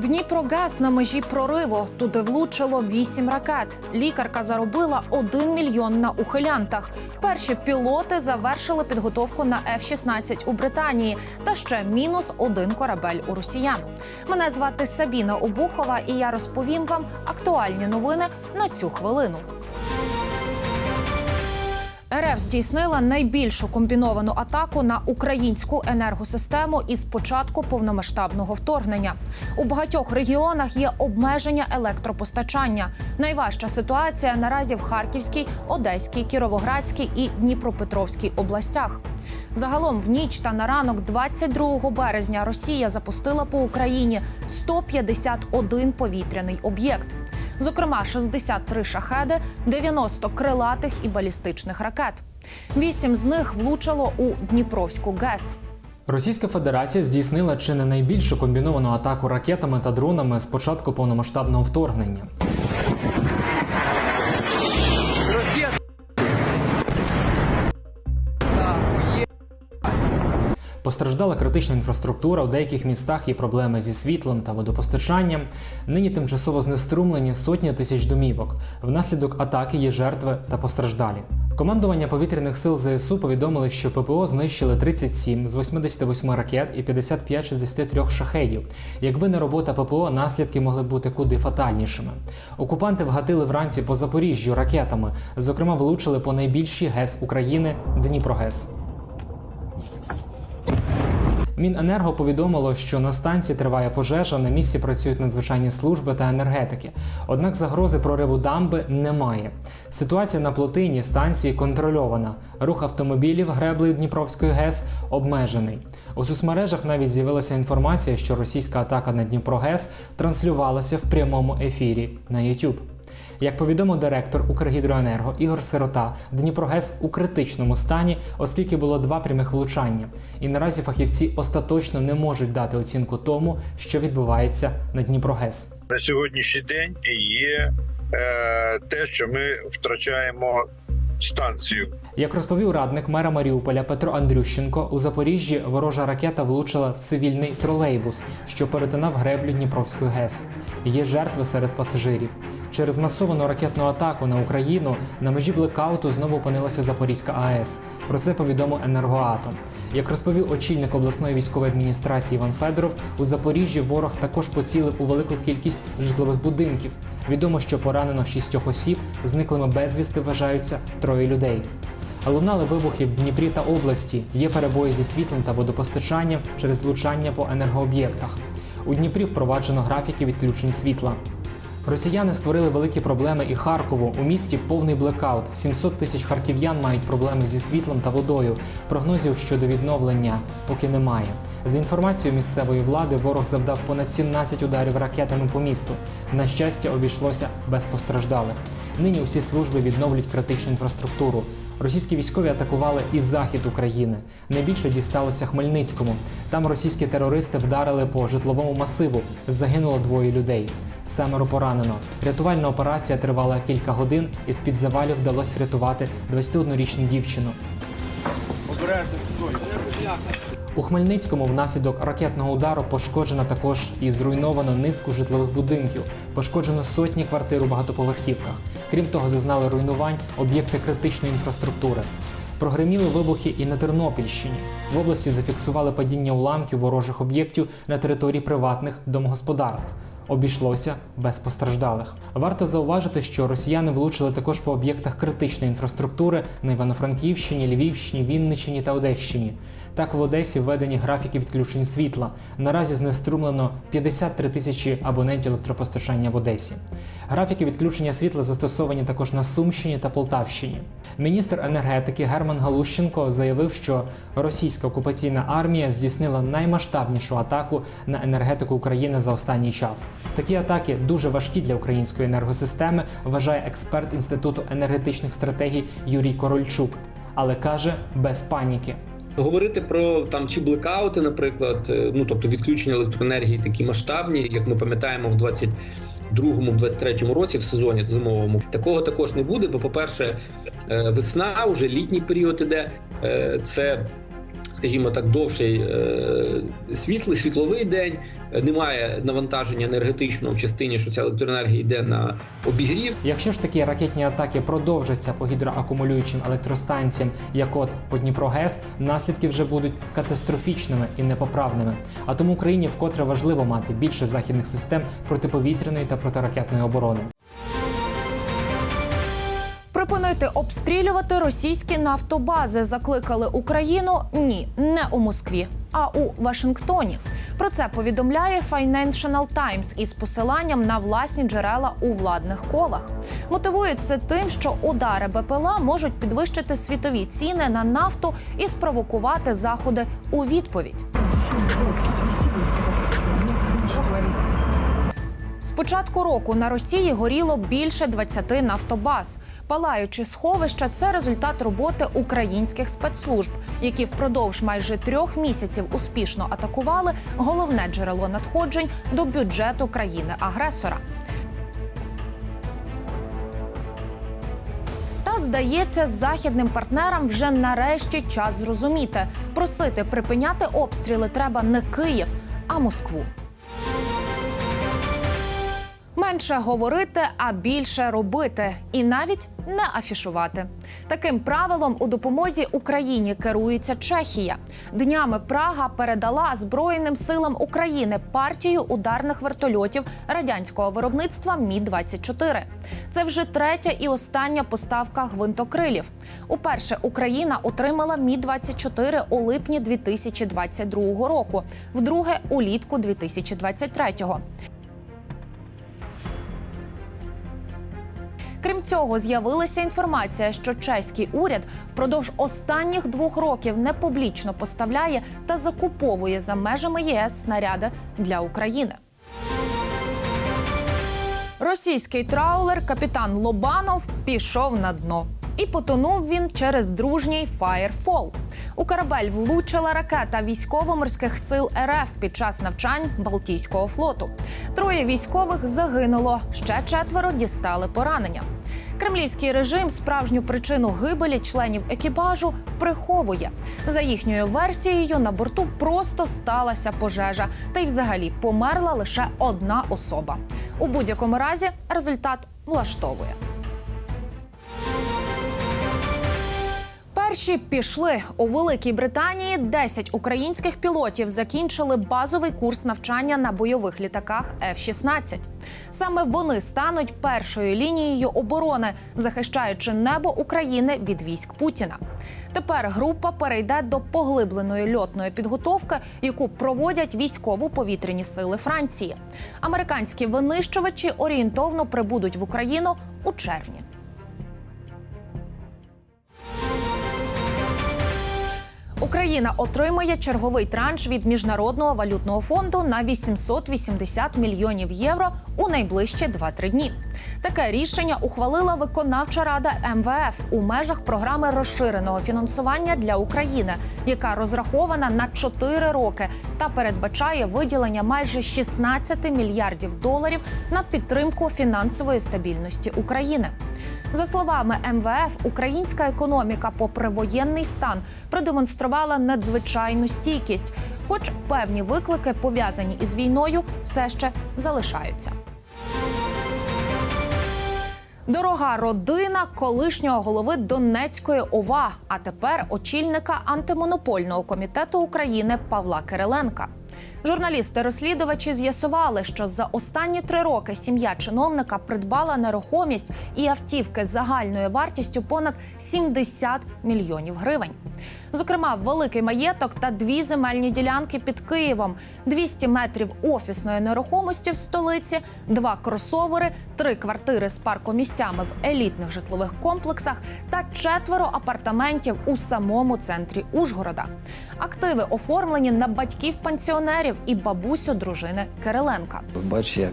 Дніпрогаз на межі прориву. Туди влучило вісім ракет. Лікарка заробила 1 мільйон на ухилянтах. Перші пілоти завершили підготовку на F-16 у Британії. Та ще мінус один корабель у росіян. Мене звати Сабіна Обухова, і я розповім вам актуальні новини на цю хвилину. РФ здійснила найбільшу комбіновану атаку на українську енергосистему із початку повномасштабного вторгнення. У багатьох регіонах є обмеження електропостачання. Найважча ситуація наразі в Харківській, Одеській, Кіровоградській і Дніпропетровській областях. Загалом в ніч та на ранок 22 березня Росія запустила по Україні 151 повітряний об'єкт. Зокрема, 63 шахеди, 90 крилатих і балістичних ракет. Вісім з них влучило у Дніпровську ГЕС. Російська Федерація здійснила чи не найбільшу комбіновану атаку ракетами та дронами з початку повномасштабного вторгнення. Постраждала критична інфраструктура. У деяких містах є проблеми зі світлом та водопостачанням. Нині тимчасово знеструмлені сотні тисяч домівок. Внаслідок атаки є жертви та постраждалі. Командування повітряних сил ЗСУ повідомили, що ППО знищили 37 з 88 ракет і 55 з 63 шахедів. Якби не робота ППО, наслідки могли бути куди фатальнішими. Окупанти вгатили вранці по Запоріжжю ракетами. Зокрема, влучили по найбільшій ГЕС України Дніпрогес. Міненерго повідомило, що на станції триває пожежа, на місці працюють надзвичайні служби та енергетики. Однак загрози прориву дамби немає. Ситуація на плотині станції контрольована. Рух автомобілів греблею Дніпровської ГЕС обмежений. У соцмережах навіть з'явилася інформація, що російська атака на Дніпрогес транслювалася в прямому ефірі на YouTube. Як повідомив директор Укргідроенерго Ігор Сирота, Дніпрогес у критичному стані, оскільки було два прямих влучання. І наразі фахівці остаточно не можуть дати оцінку тому, що відбувається на Дніпрогес. на сьогоднішній день є е, те, що ми втрачаємо станцію. Як розповів радник мера Маріуполя Петро Андрющенко, у Запоріжжі ворожа ракета влучила в цивільний тролейбус, що перетинав греблю Дніпровської ГЕС. Є жертви серед пасажирів. Через масовану ракетну атаку на Україну на межі блекауту знову опинилася Запорізька АЕС. Про це повідомив енергоатом. Як розповів очільник обласної військової адміністрації Іван Федоров, у Запоріжжі ворог також поцілив у велику кількість житлових будинків. Відомо, що поранено шістьох осіб, зниклими безвісти вважаються троє людей. Лунали вибухи в Дніпрі та області. Є перебої зі світлом та водопостачанням через влучання по енергооб'єктах. У Дніпрі впроваджено графіки відключень світла. Росіяни створили великі проблеми і Харкову. У місті повний блекаут. 700 тисяч харків'ян мають проблеми зі світлом та водою. Прогнозів щодо відновлення поки немає. За інформацією місцевої влади, ворог завдав понад 17 ударів ракетами по місту. На щастя, обійшлося без постраждалих. Нині усі служби відновлюють критичну інфраструктуру. Російські військові атакували і захід України. Найбільше дісталося Хмельницькому. Там російські терористи вдарили по житловому масиву. Загинуло двоє людей. Семеро поранено. Рятувальна операція тривала кілька годин, і з-під завалів вдалося врятувати 21-річну дівчину. У Хмельницькому внаслідок ракетного удару пошкоджено також і зруйновано низку житлових будинків, пошкоджено сотні квартир у багатоповерхівках. Крім того, зазнали руйнувань об'єкти критичної інфраструктури. Прогреміли вибухи і на Тернопільщині. В області зафіксували падіння уламків ворожих об'єктів на території приватних домогосподарств. Обійшлося без постраждалих. Варто зауважити, що росіяни влучили також по об'єктах критичної інфраструктури на Івано-Франківщині, Львівщині, Вінниччині та Одещині. Так в Одесі введені графіки відключень світла. Наразі знеструмлено 53 тисячі абонентів електропостачання в Одесі. Графіки відключення світла застосовані також на Сумщині та Полтавщині. Міністр енергетики Герман Галущенко заявив, що російська окупаційна армія здійснила наймасштабнішу атаку на енергетику України за останній час. Такі атаки дуже важкі для української енергосистеми, вважає експерт інституту енергетичних стратегій Юрій Корольчук, але каже без паніки. Говорити про там чи блекаути, наприклад, е, ну тобто відключення електроенергії такі масштабні, як ми пам'ятаємо в 22-му, в 23-му році в сезоні зимовому, такого також не буде. Бо, по-перше, е, весна, вже літній період іде. Е, Це скажімо так, довший е, світлий світловий день. Немає навантаження енергетичного в частині, що ця електроенергія йде на обігрів. Якщо ж такі ракетні атаки продовжаться по гідроакумулюючим електростанціям, як от по Дніпрогес, наслідки вже будуть катастрофічними і непоправними. А тому Україні вкотре важливо мати більше західних систем протиповітряної та протиракетної оборони. Припинити обстрілювати російські нафтобази закликали Україну ні, не у Москві, а у Вашингтоні. Про це повідомляє Financial Times із посиланням на власні джерела у владних колах. Мотивують це тим, що удари БПЛА можуть підвищити світові ціни на нафту і спровокувати заходи у відповідь. Початку року на Росії горіло більше 20 нафтобаз. Палаючі сховища це результат роботи українських спецслужб, які впродовж майже трьох місяців успішно атакували головне джерело надходжень до бюджету країни-агресора. Здається, західним партнерам вже нарешті час зрозуміти. Просити припиняти обстріли треба не Київ, а Москву. Менше говорити, а більше робити, і навіть не афішувати. Таким правилом у допомозі Україні керується Чехія. Днями Прага передала Збройним силам України партію ударних вертольотів радянського виробництва Мі 24 Це вже третя і остання поставка гвинтокрилів. Уперше Україна отримала Мі 24 у липні 2022 року, вдруге улітку 2023-го. Крім цього, з'явилася інформація, що чеський уряд впродовж останніх двох років непублічно поставляє та закуповує за межами ЄС снаряди для України. Російський траулер капітан Лобанов пішов на дно. І потонув він через дружній Firefall. У корабель влучила ракета військово-морських сил РФ під час навчань Балтійського флоту. Троє військових загинуло, ще четверо дістали поранення. Кремлівський режим справжню причину гибелі членів екіпажу приховує. За їхньою версією, на борту просто сталася пожежа, та й взагалі померла лише одна особа. У будь-якому разі результат влаштовує. Перші пішли у Великій Британії. 10 українських пілотів закінчили базовий курс навчання на бойових літаках F-16. Саме вони стануть першою лінією оборони, захищаючи небо України від військ Путіна. Тепер група перейде до поглибленої льотної підготовки, яку проводять військово-повітряні сили Франції. Американські винищувачі орієнтовно прибудуть в Україну у червні. Україна отримає черговий транш від міжнародного валютного фонду на 880 мільйонів євро у найближчі 2-3 дні. Таке рішення ухвалила виконавча рада МВФ у межах програми розширеного фінансування для України, яка розрахована на 4 роки та передбачає виділення майже 16 мільярдів доларів на підтримку фінансової стабільності України. За словами МВФ, українська економіка, попри воєнний стан, продемонструвала надзвичайну стійкість, хоч певні виклики, пов'язані із війною, все ще залишаються. Дорога родина колишнього голови Донецької ОВА, а тепер очільника антимонопольного комітету України Павла Кириленка. Журналісти-розслідувачі з'ясували, що за останні три роки сім'я чиновника придбала нерухомість і автівки з загальною вартістю понад 70 мільйонів гривень. Зокрема, великий маєток та дві земельні ділянки під Києвом, 200 метрів офісної нерухомості в столиці, два кросовери, три квартири з паркомісцями в елітних житлових комплексах та четверо апартаментів у самому центрі Ужгорода. Активи оформлені на батьків пенсіонерів і бабусю дружини Кириленка. Бач, як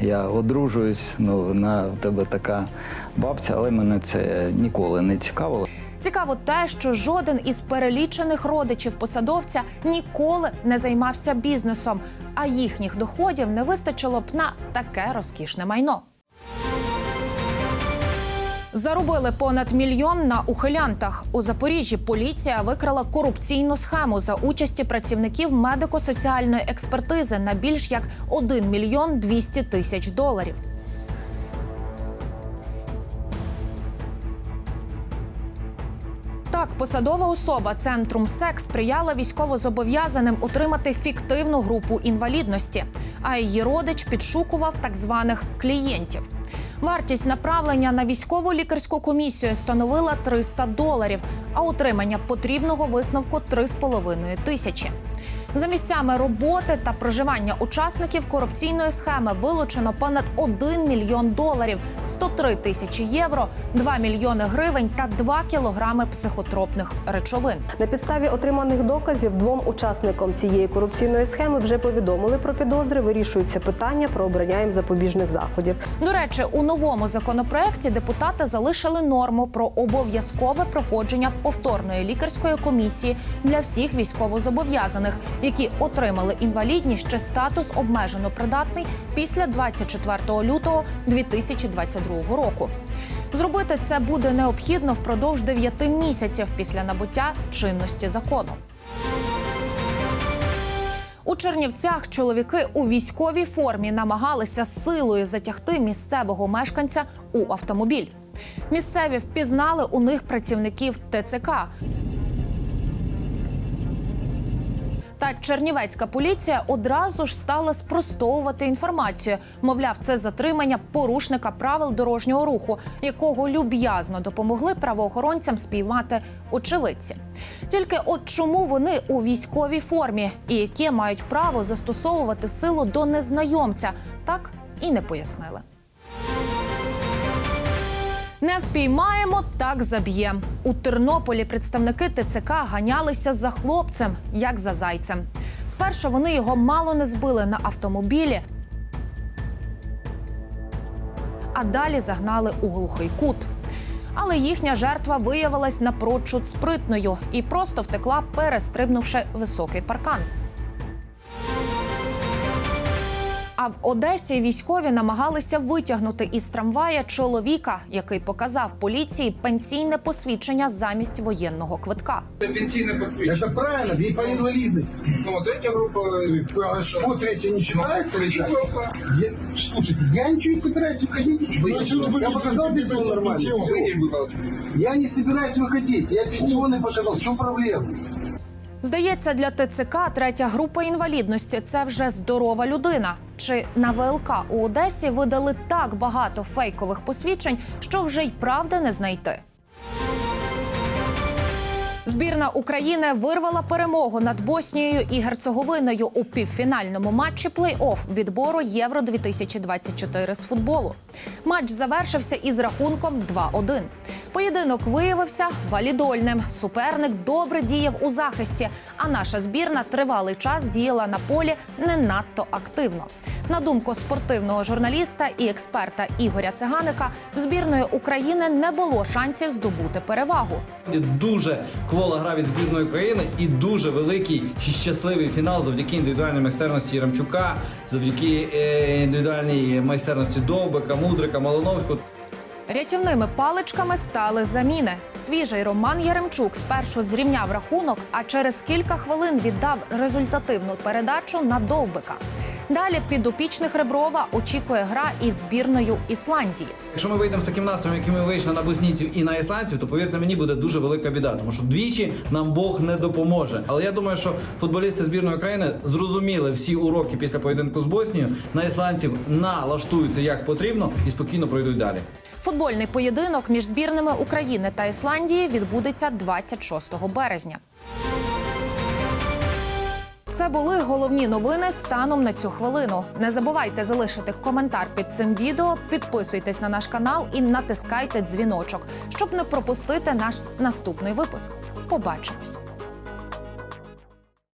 я одружуюсь, ну на в тебе така бабця, але мене це ніколи не цікавило. Цікаво те, що жоден із перелічених родичів посадовця ніколи не займався бізнесом, а їхніх доходів не вистачило б на таке розкішне майно. Заробили понад мільйон на ухилянтах. У Запоріжжі поліція викрила корупційну схему за участі працівників медико-соціальної експертизи на більш як 1 мільйон 200 тисяч доларів. Так, посадова особа центрум СЕК сприяла військовозобов'язаним отримати фіктивну групу інвалідності, а її родич підшукував так званих клієнтів. Вартість направлення на військову лікарську комісію становила 300 доларів, а отримання потрібного висновку 3,5 тисячі. За місцями роботи та проживання учасників корупційної схеми вилучено понад 1 мільйон доларів, 103 тисячі євро, 2 мільйони гривень та 2 кілограми психотропних речовин. На підставі отриманих доказів двом учасникам цієї корупційної схеми вже повідомили про підозри. Вирішується питання про обрання їм запобіжних заходів. До речі, у новому законопроекті депутати залишили норму про обов'язкове проходження повторної лікарської комісії для всіх військовозобов'язаних, які отримали інвалідність чи статус обмежено придатний після 24 лютого 2022 року. Зробити це буде необхідно впродовж 9 місяців після набуття чинності закону. У Чернівцях чоловіки у військовій формі намагалися силою затягти місцевого мешканця у автомобіль. Місцеві впізнали у них працівників ТЦК. Та чернівецька поліція одразу ж стала спростовувати інформацію. Мовляв, це затримання порушника правил дорожнього руху, якого люб'язно допомогли правоохоронцям спіймати очевидці. Тільки от чому вони у військовій формі і яке мають право застосовувати силу до незнайомця, так і не пояснили. Не впіймаємо, так заб'єм. У Тернополі представники ТЦК ганялися за хлопцем, як за зайцем. Спершу вони його мало не збили на автомобілі, а далі загнали у глухий кут. Але їхня жертва виявилась напрочуд спритною і просто втекла, перестрибнувши високий паркан. А в Одесі військові намагалися витягнути із трамвая чоловіка, який показав поліції пенсійне посвідчення замість воєнного квитка. Это пенсийное посвящение. Это правильно, и по инвалидности. Ну, вот третья группа... А что, третья не считается? или как? группа. Я- слушайте, я ничего не собираюсь выходить. ничего. Вы- я показал пенсион нормально. Выйдите, будь ласка. Я не собираюсь выходить. Я пенсионный показал. В чем проблема? Здається, для ТЦК третя група інвалідності це вже здорова людина. Чи на ВЛК у Одесі видали так багато фейкових посвідчень, що вже й правди не знайти. Збірна України вирвала перемогу над Боснією і Герцеговиною у півфінальному матчі плей-офф відбору Євро 2024 з футболу. Матч завершився із рахунком 2-1. Поєдинок виявився валідольним. Суперник добре діяв у захисті, а наша збірна тривалий час діяла на полі не надто активно. На думку спортивного журналіста і експерта Ігоря Циганика, в збірної України не було шансів здобути перевагу. Дуже квола гра від збірної України і дуже великий і щасливий фінал завдяки індивідуальній майстерності Яремчука, завдяки е, індивідуальній майстерності Довбика, Мудрика, Малиновського. Рятівними паличками стали заміни. Свіжий Роман Яремчук спершу зрівняв рахунок, а через кілька хвилин віддав результативну передачу на довбика. Далі підопічних Реброва очікує гра із збірною Ісландії. Якщо ми вийдемо з таким настроєм, яким ми вийшли на боснійців і на ісландців, то повірте мені, буде дуже велика біда, тому що двічі нам Бог не допоможе. Але я думаю, що футболісти збірної України зрозуміли всі уроки після поєдинку з Боснією. На ісландців налаштуються як потрібно і спокійно пройдуть далі. Футбольний поєдинок між збірними України та Ісландії відбудеться 26 березня. Це були головні новини станом на цю хвилину. Не забувайте залишити коментар під цим відео, підписуйтесь на наш канал і натискайте дзвіночок, щоб не пропустити наш наступний випуск. Побачимось.